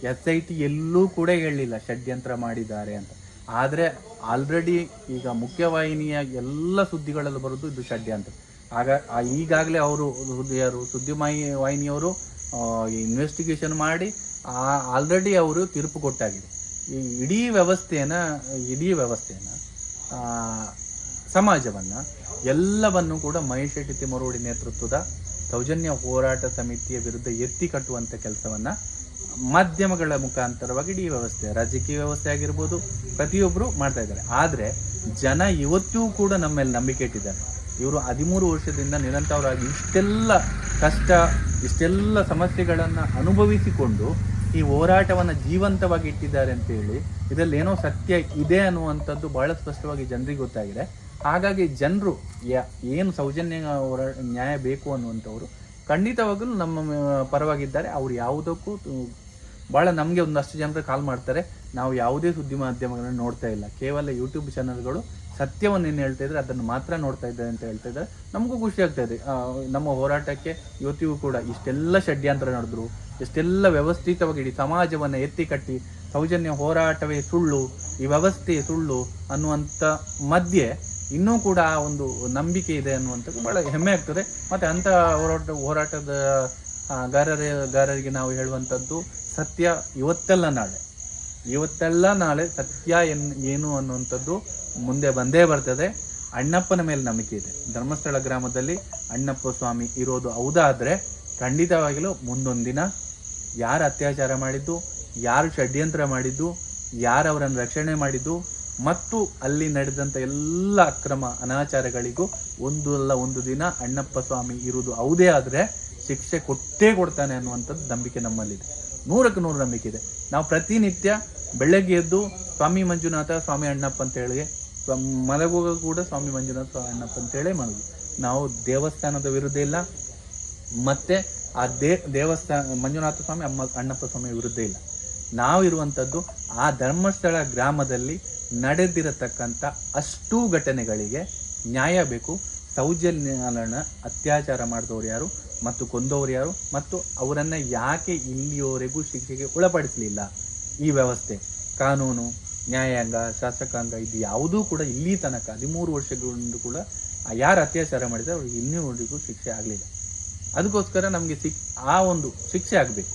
ಎಸ್ ಐ ಟಿ ಎಲ್ಲೂ ಕೂಡ ಹೇಳಲಿಲ್ಲ ಷಡ್ಯಂತ್ರ ಮಾಡಿದ್ದಾರೆ ಅಂತ. ಆದರೆ ಆಲ್ರೆಡಿ ಈಗ ಮುಖ್ಯವಾಹಿನಿಯ ಎಲ್ಲ ಸುದ್ದಿಗಳಲ್ಲಿ ಬರೋದು ಇದು ಷಡ್ಯಂತ್ರ. ಆಗ ಆ- ಈಗಾಗಲೇ ಅವರು ಯಾರು ಸುದ್ದಿ ವಾಹಿನಿಯವರು ಇನ್ವೆಸ್ಟಿಗೇಷನ್ ಮಾಡಿ ಆಲ್ರೆಡಿ ಅವರು ತೀರ್ಪು ಕೊಟ್ಟಾಗಿದೆ. ಈ ಇಡೀ ವ್ಯವಸ್ಥೆಯನ್ನ ಇಡೀ ವ್ಯವಸ್ಥೆಯನ್ನ ಸಮಾಜವನ್ನು, ಎಲ್ಲವನ್ನು ಕೂಡ ಮಹೇಶ್ ಶೆಟ್ಟಿ ತಿಮ್ಮರೋಡಿ ನೇತೃತ್ವದ ಸೌಜನ್ಯ ಹೋರಾಟ ಸಮಿತಿಯ ವಿರುದ್ಧ ಎತ್ತಿ ಕಟ್ಟುವಂತ ಕೆಲಸವನ್ನ ಮಾಧ್ಯಮಗಳ ಮುಖಾಂತರವಾಗಿ ಇಡೀ ವ್ಯವಸ್ಥೆ, ರಾಜಕೀಯ ವ್ಯವಸ್ಥೆ ಆಗಿರ್ಬೋದು ಪ್ರತಿಯೊಬ್ಬರು ಮಾಡ್ತಾ ಇದ್ದಾರೆ. ಆದರೆ ಜನ ಇವತ್ತೂ ಕೂಡ ನಮ್ಮ ಮೇಲೆ ನಂಬಿಕೆ ಇಟ್ಟಿದ್ದಾರೆ. ಇವರು ಹದಿಮೂರು ವರ್ಷದಿಂದ ನಿರಂತರವಾಗಿ ಇಷ್ಟೆಲ್ಲ ಕಷ್ಟ ಇಷ್ಟೆಲ್ಲ ಸಮಸ್ಯೆಗಳನ್ನು ಅನುಭವಿಸಿಕೊಂಡು ಈ ಹೋರಾಟವನ್ನು ಜೀವಂತವಾಗಿ ಇಟ್ಟಿದ್ದಾರೆ ಅಂತೇಳಿ ಇದರಲ್ಲಿ ಏನೋ ಸತ್ಯ ಇದೆ ಅನ್ನುವಂಥದ್ದು ಬಹಳ ಸ್ಪಷ್ಟವಾಗಿ ಜನರಿಗೆ ಗೊತ್ತಾಗಿದೆ. ಹಾಗಾಗಿ ಜನರು ಏನು ಸೌಜನ್ಯ ನ್ಯಾಯ ಬೇಕು ಅನ್ನುವಂಥವ್ರು ಖಂಡಿತವಾಗಲೂ ನಮ್ಮ ಪರವಾಗಿದ್ದಾರೆ. ಅವ್ರು ಯಾವುದಕ್ಕೂ ಭಾಳ ನಮಗೆ ಒಂದಷ್ಟು ಜನರು ಕಾಲ್ ಮಾಡ್ತಾರೆ. ನಾವು ಯಾವುದೇ ಸುದ್ದಿ ಮಾಧ್ಯಮಗಳನ್ನು ನೋಡ್ತಾ ಇಲ್ಲ. ಕೇವಲ ಯೂಟ್ಯೂಬ್ ಚಾನಲ್ಗಳು ಸತ್ಯವನ್ನು ಏನು ಹೇಳ್ತಾ ಇದ್ರೆ ಅದನ್ನು ಮಾತ್ರ ನೋಡ್ತಾ ಇದ್ದಾರೆ ಅಂತ ಹೇಳ್ತಾ ಇದ್ದಾರೆ. ನಮಗೂ ಖುಷಿ ಆಗ್ತಾ ಇದೆ. ನಮ್ಮ ಹೋರಾಟಕ್ಕೆ ಇವತ್ತಿಗೂ ಕೂಡ ಇಷ್ಟೆಲ್ಲ ಷಡ್ಯಂತ್ರ ನಡೆದ್ರು. ಇಷ್ಟೆಲ್ಲ ವ್ಯವಸ್ಥಿತವಾಗಿ ಇಡೀ ಸಮಾಜವನ್ನು ಎತ್ತಿ ಕಟ್ಟಿ ಸೌಜನ್ಯ ಹೋರಾಟವೇ ಸುಳ್ಳು ಈ ವ್ಯವಸ್ಥೆ ಸುಳ್ಳು ಅನ್ನುವಂಥ ಮಧ್ಯೆ ಇನ್ನೂ ಕೂಡ ಆ ಒಂದು ನಂಬಿಕೆ ಇದೆ ಅನ್ನುವಂಥದ್ದು ಭಾಳ ಹೆಮ್ಮೆ ಆಗ್ತದೆ. ಮತ್ತೆ ಅಂಥ ಹೋರಾಟ ಹೋರಾಟದ ಆ, ಗಾರರ ಗಾರರಿಗೆ ನಾವು ಹೇಳುವಂಥದ್ದು ಸತ್ಯ ಇವತ್ತೆಲ್ಲ ನಾಳೆ. ಇವತ್ತೆಲ್ಲ ನಾಳೆ ಸತ್ಯ ಎನ್ ಏನು ಅನ್ನುವಂಥದ್ದು ಮುಂದೆ ಬಂದೇ ಬರ್ತದೆ. ಅಣ್ಣಪ್ಪನ ಮೇಲೆ ನಂಬಿಕೆ ಇದೆ. ಧರ್ಮಸ್ಥಳ ಗ್ರಾಮದಲ್ಲಿ ಅಣ್ಣಪ್ಪ ಸ್ವಾಮಿ ಇರೋದು ಹೌದಾದರೆ ಖಂಡಿತವಾಗಿಲೂ ಮುಂದೊಂದು ದಿನ ಯಾರು ಅತ್ಯಾಚಾರ ಮಾಡಿದ್ದು, ಯಾರು ಷಡ್ಯಂತ್ರ ಮಾಡಿದ್ದು, ಯಾರು ಅವರನ್ನು ರಕ್ಷಣೆ ಮಾಡಿದ್ದು, ಮತ್ತು ಅಲ್ಲಿ ನಡೆದಂಥ ಎಲ್ಲ ಅಕ್ರಮ ಅನಾಚಾರಗಳಿಗೂ ಒಂದು ಅಲ್ಲ ಒಂದು ದಿನ ಅಣ್ಣಪ್ಪ ಸ್ವಾಮಿ ಇರುವುದು ಹೌದೇ ಆದರೆ ಶಿಕ್ಷೆ ಕೊಟ್ಟೇ ಕೊಡ್ತಾನೆ ಅನ್ನುವಂಥದ್ದು ನಂಬಿಕೆ ನಮ್ಮಲ್ಲಿದೆ. ನೂರಕ್ಕೆ ನೂರು ನಂಬಿಕೆ ಇದೆ. ನಾವು ಪ್ರತಿನಿತ್ಯ ಬೆಳಗ್ಗೆ ಎದ್ದು ಸ್ವಾಮಿ ಮಂಜುನಾಥ, ಸ್ವಾಮಿ ಅಣ್ಣಪ್ಪ ಅಂತ ಹೇಳಿ ಸ್ವ- ಮಲಗುವಾಗ ಕೂಡ ಸ್ವಾಮಿ ಮಂಜುನಾಥ, ಸ್ವಾಮಿ ಅಣ್ಣಪ್ಪ ಅಂತೇಳಿ ಮಲಗಿ. ನಾವು ದೇವಸ್ಥಾನದ ವಿರುದ್ಧ ಇಲ್ಲ, ಮತ್ತೆ ಆ ದೇ, ದೇವಸ್ಥಾನ, ಮಂಜುನಾಥ ಸ್ವಾಮಿ, ಅಮ್ಮ, ಅಣ್ಣಪ್ಪ ಸ್ವಾಮಿ ವಿರುದ್ಧ ಇಲ್ಲ. ನಾವು ಇರುವಂಥದ್ದು ಆ ಧರ್ಮಸ್ಥಳ ಗ್ರಾಮದಲ್ಲಿ ನಡೆದಿರತಕ್ಕಂಥ ಅಷ್ಟೂ ಘಟನೆಗಳಿಗೆ ನ್ಯಾಯ ಬೇಕು. ಸೌಜನ್ಯಾಲನ ಅತ್ಯಾಚಾರ ಮಾಡಿದವರು ಯಾರು ಮತ್ತು ಕೊಂದವರು ಯಾರು ಮತ್ತು ಅವರನ್ನು ಯಾಕೆ ಇಲ್ಲಿಯವರೆಗೂ ಶಿಕ್ಷೆಗೆ ಒಳಪಡಿಸಲಿಲ್ಲ? ಈ ವ್ಯವಸ್ಥೆ, ಕಾನೂನು, ನ್ಯಾಯಾಂಗ, ಶಾಸಕಾಂಗ ಇದು ಯಾವುದೂ ಕೂಡ ಇಲ್ಲಿ ತನಕ ಹದಿಮೂರು ವರ್ಷಗಳಿಂದ ಕೂಡ ಯಾರು ಅತ್ಯಾಚಾರ ಮಾಡಿದ್ರೆ ಅವ್ರಿಗೆ ಇನ್ನೂವರೆಗೂ ಶಿಕ್ಷೆ ಆಗಲಿಲ್ಲ. ಅದಕ್ಕೋಸ್ಕರ ನಮಗೆ ಸಿಕ್ ಆ ಒಂದು ಶಿಕ್ಷೆ ಆಗಬೇಕು.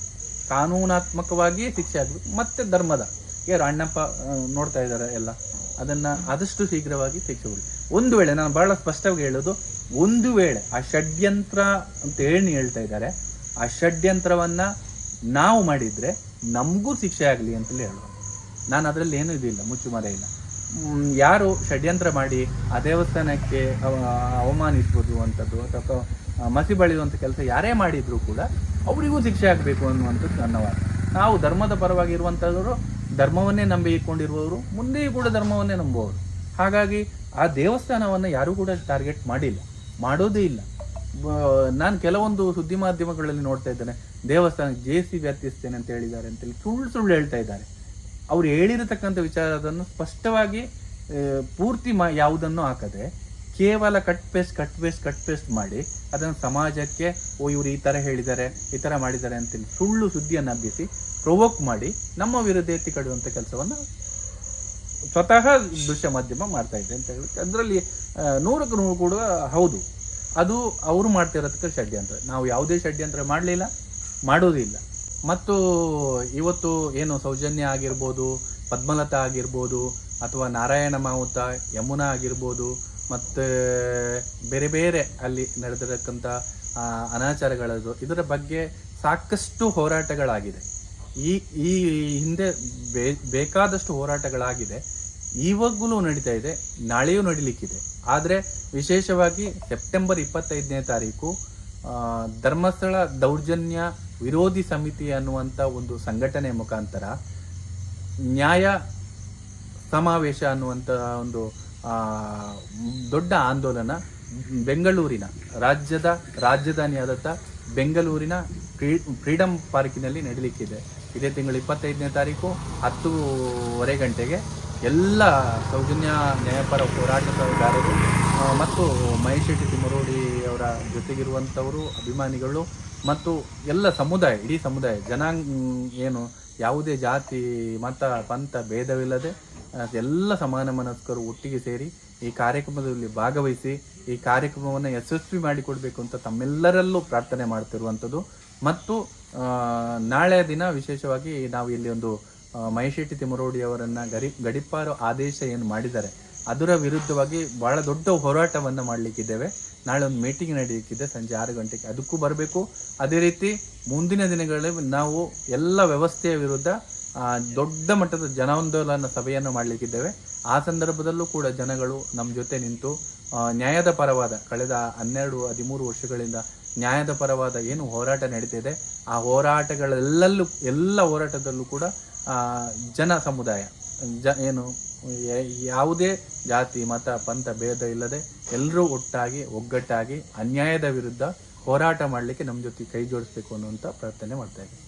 ಕಾನೂನಾತ್ಮಕವಾಗಿಯೇ ಶಿಕ್ಷೆ ಆಗಬೇಕು. ಮತ್ತೆ ಧರ್ಮದ. ಯಾರು ಅಣ್ಣಪ್ಪ ನೋಡ್ತಾ ಇದ್ದಾರೆ ಎಲ್ಲ. ಅದನ್ನು ಆದಷ್ಟು ಶೀಘ್ರವಾಗಿ ಶಿಕ್ಷೆ ಕೊಡಿ ಒಂದು ವೇಳೆ ನಾನು ಬಹಳ ಸ್ಪಷ್ಟವಾಗಿ ಹೇಳೋದು, ಒಂದು ವೇಳೆ ಆ ಷಡ್ಯಂತ್ರ ಅಂತ ಹೇಳಿ ಹೇಳ್ತಾ ಇದ್ದಾರೆ ಆ ಷಡ್ಯಂತ್ರವನ್ನು ನಾವು ಮಾಡಿದ್ರೆ ನಮಗೂ ಶಿಕ್ಷೆ ಆಗಲಿ ಅಂತಲೇ ಹೇಳೋದು. ನಾನು ಅದರಲ್ಲಿ ಏನೂ ಇದಿಲ್ಲ, ಮುಚ್ಚುಮರೆ ಇಲ್ಲ. ಯಾರು ಷಡ್ಯಂತ್ರ ಮಾಡಿ, ಆ ದೇವಸ್ಥಾನಕ್ಕೆ ಅವ- ಅವಮಾನಿಸುವುದು ಅಂಥದ್ದು ಅಥವಾ ಮಸಿ ಬಳಿಯುವಂಥ ಕೆಲಸ ಯಾರೇ ಮಾಡಿದರೂ ಕೂಡ ಅವರಿಗೂ ಶಿಕ್ಷೆ ಆಗಬೇಕು ಅನ್ನುವಂಥದ್ದು ನನ್ನ ವಾದ. ನಾವು ಧರ್ಮದ ಪರವಾಗಿ ಇರುವಂಥವರು ಧರ್ಮವನ್ನೇ ನಂಬಿಕೊಂಡಿರುವವರು ಮುಂದೆಯೂ ಕೂಡ ಧರ್ಮವನ್ನೇ ನಂಬುವವರು. ಹಾಗಾಗಿ ಆ ದೇವಸ್ಥಾನವನ್ನು ಯಾರೂ ಕೂಡ ಟಾರ್ಗೆಟ್ ಮಾಡಿಲ್ಲ. ಮಾಡೋದೇ ಇಲ್ಲ. ನಾನು ಕೆಲವೊಂದು ಸುದ್ದಿ ಮಾಧ್ಯಮಗಳಲ್ಲಿ ನೋಡ್ತಾ ಇದ್ದೇನೆ. ದೇವಸ್ಥಾನ ಜೆ ಸಿ ಬಿ ಹತ್ತಿಸ್ತೇನೆ ಅಂತ ಹೇಳಿದ್ದಾರೆ ಅಂತೇಳಿ ಸುಳ್ಳು ಸುಳ್ಳು ಹೇಳ್ತಾ ಇದ್ದಾರೆ. ಅವ್ರು ಹೇಳಿರತಕ್ಕಂಥ ವಿಚಾರದನ್ನು ಸ್ಪಷ್ಟವಾಗಿ ಪೂರ್ತಿ ಮಾ, ಯಾವುದನ್ನು ಹಾಕದೆ ಕೇವಲ cut paste cut paste cut paste ಮಾಡಿ ಅದನ್ನು ಸಮಾಜಕ್ಕೆ, ಓ, ಇವರು ಈ ಥರ ಹೇಳಿದ್ದಾರೆ, ಈ ಥರ ಮಾಡಿದ್ದಾರೆ ಅಂತೇಳಿ ಸುಳ್ಳು ಸುದ್ದಿಯನ್ನು ಹಬ್ಬಿಸಿ ಪ್ರೊವೋಕ್ ಮಾಡಿ ನಮ್ಮ ವಿರುದ್ಧ ಎತ್ತಿ ಕಡುವಂಥ ಕೆಲಸವನ್ನು ಸ್ವತಃ ದೃಶ್ಯ ಮಾಧ್ಯಮ ಮಾಡ್ತಾ ಇದೆ ಅಂತ ಹೇಳಿ. ಅದರಲ್ಲಿ ನೂರಕ್ಕೆ ನೂರು ಕೂಡ ಹೌದು. ಅದು ಅವರು ಮಾಡ್ತಿರೋದಕ್ಕೆ ಷಡ್ಯಂತ್ರ ನಾವು ಯಾವುದೇ ಷಡ್ಯಂತ್ರ ಮಾಡಲಿಲ್ಲ ಮಾಡೋದಿಲ್ಲ ಮತ್ತು ಇವತ್ತು ಏನು ಸೌಜನ್ಯ ಆಗಿರ್ಬೋದು, ಪದ್ಮಲತಾ ಆಗಿರ್ಬೋದು, ಅಥವಾ ನಾರಾಯಣ ಮಾವುತ, ಯಮುನಾ ಆಗಿರ್ಬೋದು, ಮತ್ತು ಬೇರೆ ಬೇರೆ ಅಲ್ಲಿ ನಡೆದಿರತಕ್ಕಂಥ ಅನಾಚಾರಗಳದು ಇದರ ಬಗ್ಗೆ ಸಾಕಷ್ಟು ಹೋರಾಟಗಳಾಗಿದೆ. ಈ ಈ ಹಿಂದೆ ಬೇಕಾದಷ್ಟು ಹೋರಾಟಗಳಾಗಿದೆ. ಇವಾಗಲೂ ನಡೀತಾ ಇದೆ, ನಾಳೆಯೂ ನಡೀಲಿಕ್ಕಿದೆ. ಆದರೆ ವಿಶೇಷವಾಗಿ ಸೆಪ್ಟೆಂಬರ್ ಇಪ್ಪತ್ತೈದನೇ ತಾರೀಕು ಧರ್ಮಸ್ಥಳ ದೌರ್ಜನ್ಯ ವಿರೋಧಿ ಸಮಿತಿ ಅನ್ನುವಂಥ ಒಂದು ಸಂಘಟನೆ ಮುಖಾಂತರ ನ್ಯಾಯ ಸಮಾವೇಶ ಅನ್ನುವಂಥ ಒಂದು ದೊಡ್ಡ ಆಂದೋಲನ ಬೆಂಗಳೂರಿನ, ರಾಜ್ಯದ ರಾಜಧಾನಿಯಾದಂಥ ಬೆಂಗಳೂರಿನ ಫ್ರೀ ಫ್ರೀಡಮ್ ಪಾರ್ಕಿನಲ್ಲಿ ನಡೀಲಿಕ್ಕಿದೆ. ಇದೇ ತಿಂಗಳು ಇಪ್ಪತ್ತೈದನೇ ತಾರೀಕು, ಹತ್ತೂವರೆ ಗಂಟೆಗೆ ಎಲ್ಲ ಸೌಜನ್ಯ, ನ್ಯಾಯಪರ ಹೋರಾಟಗಾರರು ಮತ್ತು ಮಹೇಶ್ ಶೆಟ್ಟಿ ತಿಮ್ಮರೋಡಿ ಅವರ ಜೊತೆಗಿರುವಂಥವರು, ಅಭಿಮಾನಿಗಳು ಮತ್ತು ಎಲ್ಲ ಸಮುದಾಯ, ಇಡೀ ಸಮುದಾಯ, ಜನಾಂಗ, ಏನು, ಯಾವುದೇ ಜಾತಿ, ಮತ, ಪಂಥ ಭೇದವಿಲ್ಲದೆ ಎಲ್ಲ ಸಮಾನ ಮನಸ್ಕರು ಒಟ್ಟಿಗೆ ಸೇರಿ ಈ ಕಾರ್ಯಕ್ರಮದಲ್ಲಿ ಭಾಗವಹಿಸಿ, ಈ ಕಾರ್ಯಕ್ರಮವನ್ನು ಯಶಸ್ವಿ ಮಾಡಿಕೊಡಬೇಕು ಅಂತ ತಮ್ಮೆಲ್ಲರಲ್ಲೂ ಪ್ರಾರ್ಥನೆ ಮಾಡ್ತಿರುವಂಥದ್ದು. ಮತ್ತು ನಾಳೆ ದಿನ ವಿಶೇಷವಾಗಿ ನಾವು ಇಲ್ಲಿ ಒಂದು ಆ, ತಿಮರೋಡಿಯವರನ್ನು ಗರಿ ಗಡಿಪಾರು ಆದೇಶ ಏನು ಮಾಡಿದ್ದಾರೆ ಅದರ ವಿರುದ್ಧವಾಗಿ ಬಹಳ ದೊಡ್ಡ ಹೋರಾಟವನ್ನು ಮಾಡಲಿಕ್ಕಿದ್ದೇವೆ. ನಾಳೆ ಒಂದು ಮೀಟಿಂಗ್ ನಡೆಯಲಿಕ್ಕಿದೆ ಸಂಜೆ ಆರು ಗಂಟೆಗೆ. ಅದಕ್ಕೂ ಬರಬೇಕು. ಅದೇ ರೀತಿ ಮುಂದಿನ ದಿನಗಳಲ್ಲಿ ನಾವು ಎಲ್ಲ ವ್ಯವಸ್ಥೆಯ ವಿರುದ್ಧ ದೊಡ್ಡ ಮಟ್ಟದ ಜನಾಂದೋಲನ ಸಭೆಯನ್ನು ಮಾಡಲಿಕ್ಕಿದ್ದೇವೆ. ಆ ಸಂದರ್ಭದಲ್ಲೂ ಕೂಡ ಜನಗಳು ನಮ್ಮ ಜೊತೆ ನಿಂತು ನ್ಯಾಯದ ಪರವಾದ ಕಳೆದ ಹನ್ನೆರಡು ಹದಿಮೂರು ವರ್ಷಗಳಿಂದ ನ್ಯಾಯದ ಪರವಾದ ಏನು ಹೋರಾಟ ನಡೀತಿದೆ. ಆ ಹೋರಾಟಗಳೆಲ್ಲಲ್ಲೂ ಎಲ್ಲ ಹೋರಾಟದಲ್ಲೂ ಕೂಡ ಜನ ಸಮುದಾಯ, ಜ, ಏನು ಯಾವುದೇ ಜಾತಿ, ಮತ, ಪಂಥ, ಭೇದ ಇಲ್ಲದೆ ಎಲ್ಲರೂ ಒಟ್ಟಾಗಿ, ಒಗ್ಗಟ್ಟಾಗಿ, ಅನ್ಯಾಯದ ವಿರುದ್ಧ ಹೋರಾಟ ಮಾಡಲಿಕ್ಕೆ ನಮ್ಮ ಜೊತೆ ಕೈ ಜೋಡಿಸ್ಬೇಕು ಅನ್ನುವಂಥ ಪ್ರಾರ್ಥನೆ ಮಾಡ್ತಾ ಇದ್ದೀವಿ